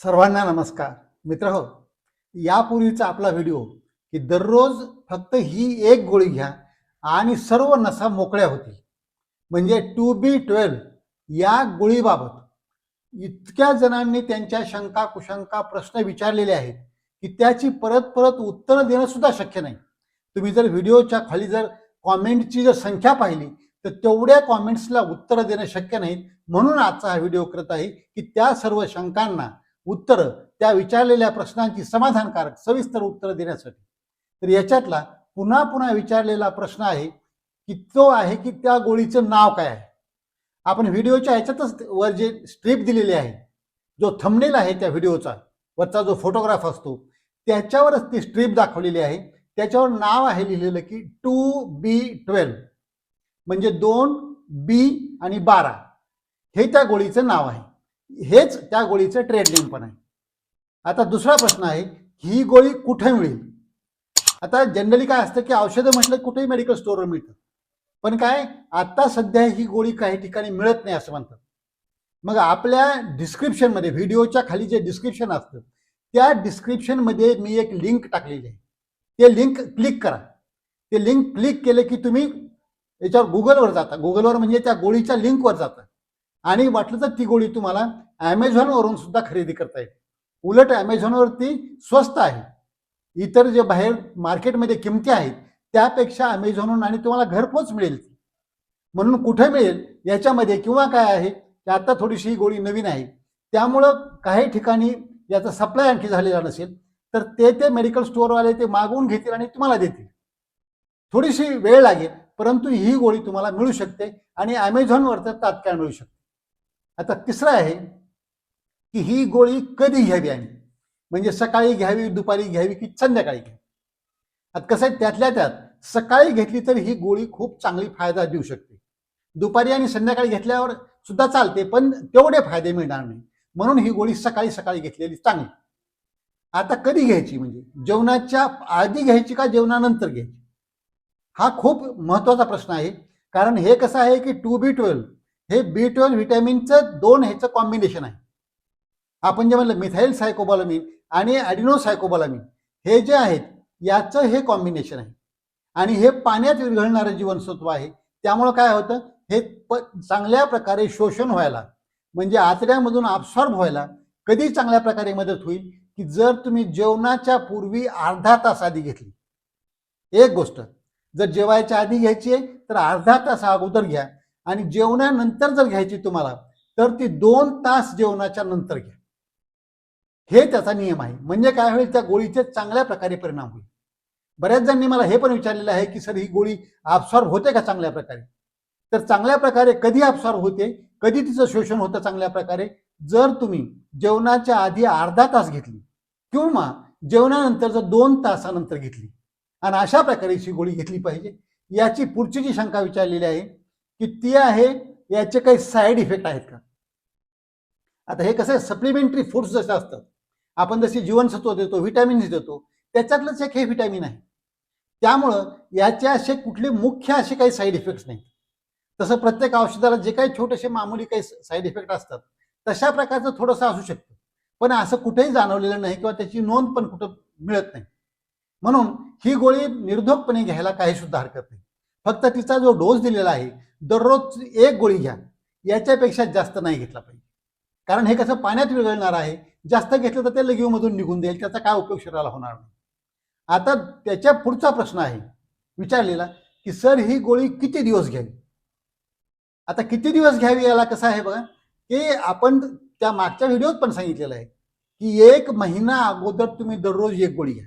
सर्वांना नमस्कार. मित्र हो यापूर्वीचा आपला व्हिडिओ की दररोज फक्त ही एक गोळी घ्या आणि सर्व नसा मोकळ्या होतील. म्हणजे टू बी ट्वेल्व या गोळीबाबत इतक्या जणांनी त्यांच्या शंका कुशंका प्रश्न विचारलेले आहेत की त्याची परत परत उत्तरं देणं सुद्धा शक्य नाही. तुम्ही जर व्हिडिओच्या खाली जर कॉमेंटची जर संख्या पाहिली तर तेवढ्या कॉमेंट्सला उत्तरं देणं शक्य नाहीत म्हणून आजचा हा व्हिडिओ करत आहे की त्या सर्व शंकांना उत्तरं त्या विचारलेल्या प्रश्नांची समाधानकारक सविस्तर उत्तरं देण्यासाठी. तर याच्यातला पुन्हा पुन्हा विचारलेला प्रश्न आहे की तो आहे की त्या गोळीचं नाव काय आहे? आपण व्हिडिओच्या ह्याच्यातच वर जे स्ट्रीप दिलेली आहे जो थंबनेल आहे त्या व्हिडिओचा वरचा जो फोटोग्राफ असतो त्याच्यावरच ती स्ट्रीप दाखवलेली आहे. त्याच्यावर नाव आहे लिहिलेलं की टू बी ट्वेल्व. म्हणजे दोन बी आणि बारा. हे त्या गोळीचं नाव आहे. हेच त्या गोळीचं ट्रेड नेम पण आहे. आता दुसरा प्रश्न आहे ही गोळी कुठे मिळेल? आता जनरली काय असतं की औषधं म्हटलं कुठेही मेडिकल स्टोअरवर मिळतं. पण काय आता सध्या ही गोळी काही ठिकाणी मिळत नाही असं म्हणतात. मग आपल्या डिस्क्रिप्शनमध्ये व्हिडिओच्या खाली जे डिस्क्रिप्शन असतं त्या डिस्क्रिप्शनमध्ये मी एक लिंक टाकलेली आहे. ते लिंक क्लिक करा. ते लिंक क्लिक केले की तुम्ही याच्यावर गुगलवर जाता. गुगलवर म्हणजे त्या गोळीच्या लिंकवर जाता. आणि वाटलं तर ती गोळी तुम्हाला ॲमेझॉनवरून सुद्धा खरेदी करता येईल. उलट ॲमेझॉनवरती स्वस्त आहे. इतर जे बाहेर मार्केटमध्ये किमती आहेत त्यापेक्षा ॲमेझॉनवरून आणि तुम्हाला घरपोच मिळेल. ती म्हणून कुठे मिळेल याच्यामध्ये किंवा काय आहे की आता थोडीशी ही गोळी नवीन आहे. त्यामुळं काही ठिकाणी याचा सप्लाय आणखी झालेला नसेल. तर ते ते मेडिकल स्टोअरवाले ते मागवून घेतील आणि तुम्हाला देतील. थोडीशी वेळ लागेल परंतु ही गोळी तुम्हाला मिळू शकते आणि ॲमेझॉनवर तर तात्काळ मिळू शकते. आता तिसरं आहे की ही गोळी कधी घ्यावी आणि? म्हणजे सकाळी घ्यावी दुपारी घ्यावी की संध्याकाळी घ्यावी? आता कसं आहे त्यातल्या त्यात सकाळी घेतली तर ही गोळी खूप चांगली फायदा देऊ शकते. दुपारी आणि संध्याकाळी घेतल्यावर सुद्धा चालते पण तेवढे फायदे मिळणार नाही. म्हणून ही गोळी सकाळी सकाळी घेतलेली चांगली. आता कधी घ्यायची? म्हणजे जेवणाच्या आधी घ्यायची का जेवणानंतर घ्यायची? हा खूप महत्त्वाचा प्रश्न आहे. कारण हे कसं आहे की टू बी ट्वेल्व हे बी ट्वेल्व व्हिटॅमिनचं दोन ह्याचं कॉम्बिनेशन आहे. आपण जे म्हणलं मिथाईल सायकोबॉलामिन आणि ॲडिनो सायकोबॉलामिन हे जे आहेत याचं हे कॉम्बिनेशन आहे. आणि हे पाण्यात विरघळणारं जीवनसत्व आहे. त्यामुळं काय होतं? हे प चांगल्या प्रकारे शोषण व्हायला म्हणजे आतड्यामधून ऑब्सॉर्ब व्हायला कधी चांगल्या प्रकारे मदत होईल? की जर तुम्ही जेवणाच्या पूर्वी अर्धा तास आधी घेतली. एक गोष्ट जर जेवायच्या आधी घ्यायची आहे तर अर्धा तास अगोदर घ्या. आणि जेवणानंतर जर घ्यायची तुम्हाला तर ती दोन तास जेवणाच्या नंतर घ्या. हे त्याचा नियम आहे. म्हणजे काय होईल त्या गोळीचे चांगल्या प्रकारे परिणाम होईल. बऱ्याच जणांनी मला हे पण विचारलेलं आहे की सर ही गोळी absorb होते का चांगल्या प्रकारे? तर चांगल्या प्रकारे कधी absorb होते? कधी तिचं शोषण होतं चांगल्या प्रकारे? जर तुम्ही जेवणाच्या आधी अर्धा तास घेतली किंवा जेवणानंतर जर दोन तासानंतर घेतली आणि अशा प्रकारेची गोळी घेतली पाहिजे याची पुढची जी शंका विचारलेली आहे की ती आहे याचे काही साईड इफेक्ट आहेत का? आता हे कसं आहे सप्लिमेंटरी फूड्स जसे असतात आपण जशी जीवनसत्व देतो व्हिटॅमिन्स देतो त्याच्यातलंच एक हे व्हिटॅमिन आहे. त्यामुळं याचे असे कुठले मुख्य असे काही साईड इफेक्ट्स नाहीत. तसं प्रत्येक औषधाला जे काही छोटेसे मामूली काही साईड इफेक्ट असतात तशा प्रकारचं थोडंसं असू शकतं. पण असं कुठेही जाणवलेलं नाही किंवा त्याची नोंद पण कुठं मिळत नाही. म्हणून ही गोळी निर्धोकपणे घ्यायला काही सुद्धा हरकत नाही. फक्त तिचा जो डोस दिलेला आहे दररोज एक गोळी घ्या. याच्यापेक्षा जास्त नाही घेतला पाहिजे. कारण हे कसं पाण्यात विरघळणार आहे जास्त घेतलं तर ते लगीवमधून निघून जाईल त्याचा काय उपयोग शरीराला होणार नाही. आता त्याच्या पुढचा प्रश्न आहे विचारलेला की सर ही गोळी किती दिवस घ्यावी? आता किती दिवस घ्यावी याला कसं आहे बघा की आपण त्या मागच्या व्हिडिओत पण सांगितलेलं आहे की एक महिना अगोदर तुम्ही दररोज एक गोळी घ्या.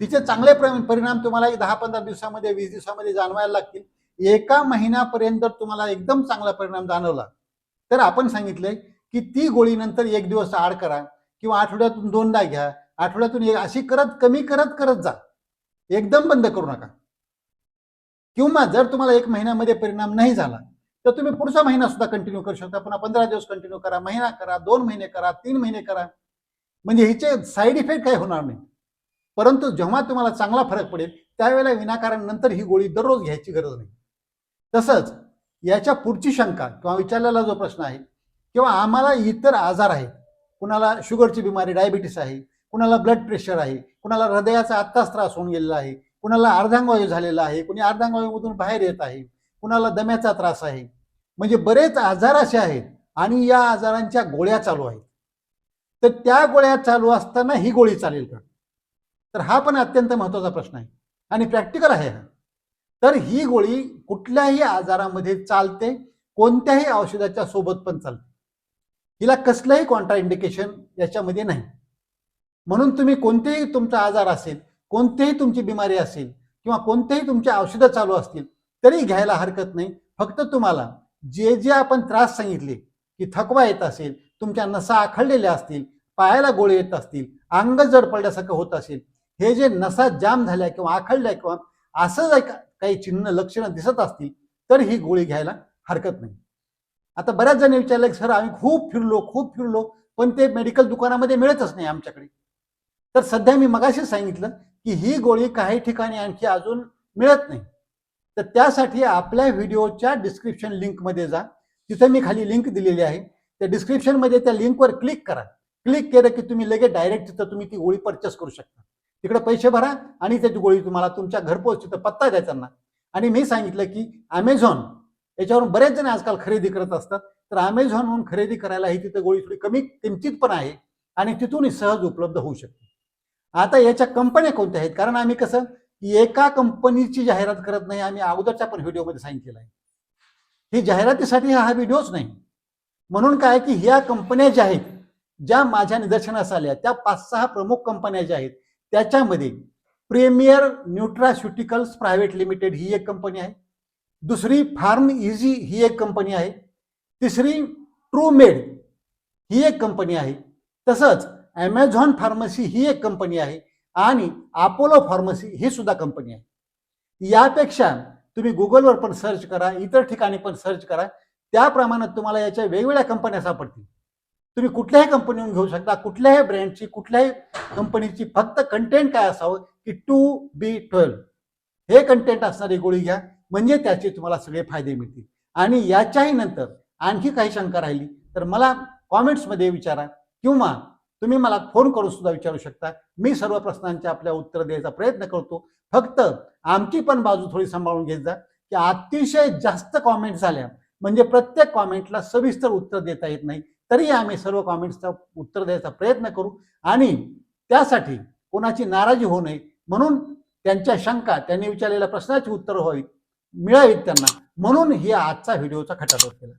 तिचे चांगले परिणाम तुम्हाला दहा पंधरा दिवसामध्ये वीस दिवसामध्ये जाणवायला लागतील. एका महिन्यापर्यंत तुम्हाला एकदम चांगला परिणाम जाणवला तर आपण सांगितलंय की ती गोळी नंतर एक दिवस आड करा किंवा आठवड्यातून दोनदा घ्या. आठवड्यातून एक अशी करत कमी करत करत जा. एकदम बंद करू नका. किंवा जर तुम्हाला एक महिन्यामध्ये परिणाम नाही झाला तर तुम्ही पुढचा महिना सुद्धा कंटिन्यू करू शकता. पुन्हा पंधरा दिवस कंटिन्यू करा महिना करा दोन महिने करा तीन महिने करा. म्हणजे हिचे साईड इफेक्ट काही होणार नाही. परंतु जेव्हा तुम्हाला चांगला फरक पडेल त्यावेळेला विनाकारण नंतर ही गोळी दररोज घ्यायची गरज नाही. तसंच याच्या पुढची शंका किंवा विचारलेला जो प्रश्न आहे किंवा आम्हाला इतर आजार आहेत कुणाला शुगरची बिमारी डायबिटीस आहे कुणाला ब्लड प्रेशर आहे कुणाला हृदयाचा आत्ताच त्रास होऊन गेलेला आहे कुणाला अर्धांगवायू झालेला आहे कुणी अर्धांगवायूमधून बाहेर येत आहे कुणाला दम्याचा त्रास आहे म्हणजे बरेच आजार असे आहेत आणि या आजारांच्या गोळ्या चालू आहेत. तर त्या गोळ्या चालू असताना ही गोळी चालेल का? तर हा पण अत्यंत महत्त्वाचा प्रश्न आहे आणि प्रॅक्टिकल आहे हा. तर ही गोळी कुठल्याही आजारामध्ये चालते कोणत्याही औषधाच्या सोबत पण चालते. हिला कसलंही कॉन्ट्रा इंडिकेशन याच्यामध्ये नाही. म्हणून तुम्ही कोणतेही तुमचा आजार असेल कोणतेही तुमची बिमारी असेल किंवा कोणतेही तुमचे औषधं चालू असतील तरी घ्यायला हरकत नाही. फक्त तुम्हाला जे जे आपण त्रास सांगितले की थकवा येत असेल तुमच्या नसा आखडलेल्या असतील पायाला गोळे येत असतील अंग जड पडल्यासारखं होत असेल हे जे नसा जाम झाल्या किंवा आखडल्या किंवा असं जर का- काही चिन्ह लक्षणं दिसत असतील तर ही गोळी घ्यायला हरकत नाही. आता बऱ्याच जणी विचारलं की सर आम्ही खूप फिरलो खूप फिरलो पण ते मेडिकल दुकानामध्ये मिळतच नाही आमच्याकडे. तर सध्या मी मगाशी सांगितलं की ही गोळी काही ठिकाणी आणखी अजून मिळत नाही. तर त्यासाठी आपल्या व्हिडिओच्या डिस्क्रिप्शन लिंकमध्ये जा. तिथे मी खाली लिंक दिलेली आहे. त्या डिस्क्रिप्शनमध्ये त्या लिंकवर क्लिक करा. क्लिक केलं की तुम्ही लगेच डायरेक्ट तिथं तुम्ही ती गोळी परचेस करू शकता. तिकडे पैसे भरा आणि त्याची गोळी तुम्हाला तुमच्या घरपोच तिथं पत्ता द्या त्यांना. आणि मी सांगितलं की अमेझॉन याच्यावरून बरेच जण आजकाल खरेदी करत असतात. तर अमेझॉनवरून खरेदी करायला ही तिथं गोळी थोडी कमी किमतीत पण आहे आणि तिथूनही सहज उपलब्ध होऊ शकते. आता याच्या कंपन्या कोणत्या आहेत? कारण आम्ही कसं एका कंपनीची जाहिरात करत नाही आम्ही अगोदरच्या पण व्हिडिओमध्ये सांगितलेलं आहे. ही जाहिरातीसाठी हा व्हिडिओच नाही. म्हणून काय की ह्या कंपन्या ज्या आहेत ज्या माझ्या निदर्शनास आल्या त्या पाच सहा प्रमुख कंपन्या ज्या आहेत त्याच्यामध्ये प्रीमियर न्यूट्रास्युटिकल्स प्रायव्हेट लिमिटेड ही एक कंपनी आहे. दुसरी फार्म इझी ही एक कंपनी आहे. तिसरी ट्रूमेड ही एक कंपनी आहे. तसंच ॲमेझॉन फार्मसी ही एक कंपनी आहे. आणि अपोलो फार्मसी ही सुद्धा कंपनी आहे. यापेक्षा तुम्ही गुगलवर पण सर्च करा इतर ठिकाणी पण सर्च करा. त्या प्रमाणात तुम्हाला याच्या वेगवेगळ्या कंपन्या सापडतील. तुम्ही कुठल्याही कंपनीहून घेऊ शकता कुठल्याही ब्रँडची कुठल्याही कंपनीची फक्त कंटेंट काय असावं की टू बी ट्वेल्व हे कंटेंट असणारी गोळी घ्या म्हणजे त्याचे तुम्हाला सगळे फायदे मिळतील. आणि याच्याही नंतर आणखी काही शंका राहिली तर मला कॉमेंट्समध्ये विचारा किंवा तुम्ही मला फोन करून सुद्धा विचारू शकता. मी सर्व प्रश्नांचे आपल्या उत्तर द्यायचा प्रयत्न करतो. फक्त आमची पण बाजू थोडी सांभाळून घेत जा. की अतिशय जास्त कॉमेंट झाल्या म्हणजे प्रत्येक कॉमेंटला सविस्तर उत्तर देता येत नाही. तरी आम्ही सर्व कॉमेंट्सचा उत्तर द्यायचा प्रयत्न करू. आणि त्यासाठी कोणाची नाराजी होऊ नये. म्हणून त्यांच्या शंका त्यांनी विचारलेल्या प्रश्नाची उत्तर व्हावीत मिळावीत त्यांना. म्हणून ही आजचा व्हिडिओचा खटाटोप केला.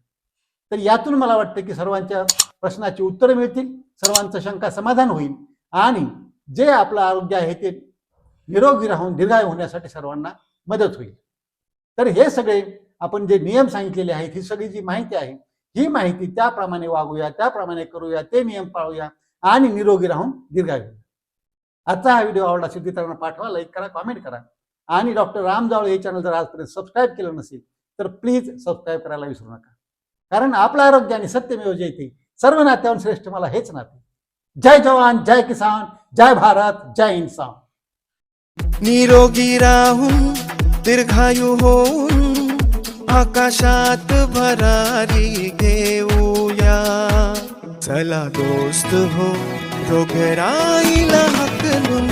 तर यातून मला वाटतं की सर्वांच्या प्रश्नाची उत्तरं मिळतील. सर्वांचं शंका समाधान होईल. आणि जे आपलं आरोग्य आहे ते निरोगी राहून दीर्घाय होण्यासाठी सर्वांना मदत होईल. तर हे सगळे आपण जे नियम सांगितलेले आहेत ही सगळी जी माहिती आहे ही माहिती त्याप्रमाणे वागूया त्याप्रमाणे करूया ते नियम पाळूया आणि निरोगी राहून दीर्घायू आजचा हा व्हिडिओ आवडला असेल इतरांना पाठवा लाईक करा कॉमेंट करा. आणि डॉक्टर राम जावळे हे चॅनल जर आजपर्यंत सबस्क्राईब केलं नसेल तर प्लीज सबस्क्राईब करायला विसरू नका. कारण आपलं आरोग्य आणि सत्यमेव जयते सर्व नात्यावर श्रेष्ठ मला हेच नाते. जय जवान जय किसान जय भारत जय इन्सान. निरोगी राहून दीर्घायू होऊन आकाशात भरारी घेऊया. चला दोस्त हो रोगराईला हकलून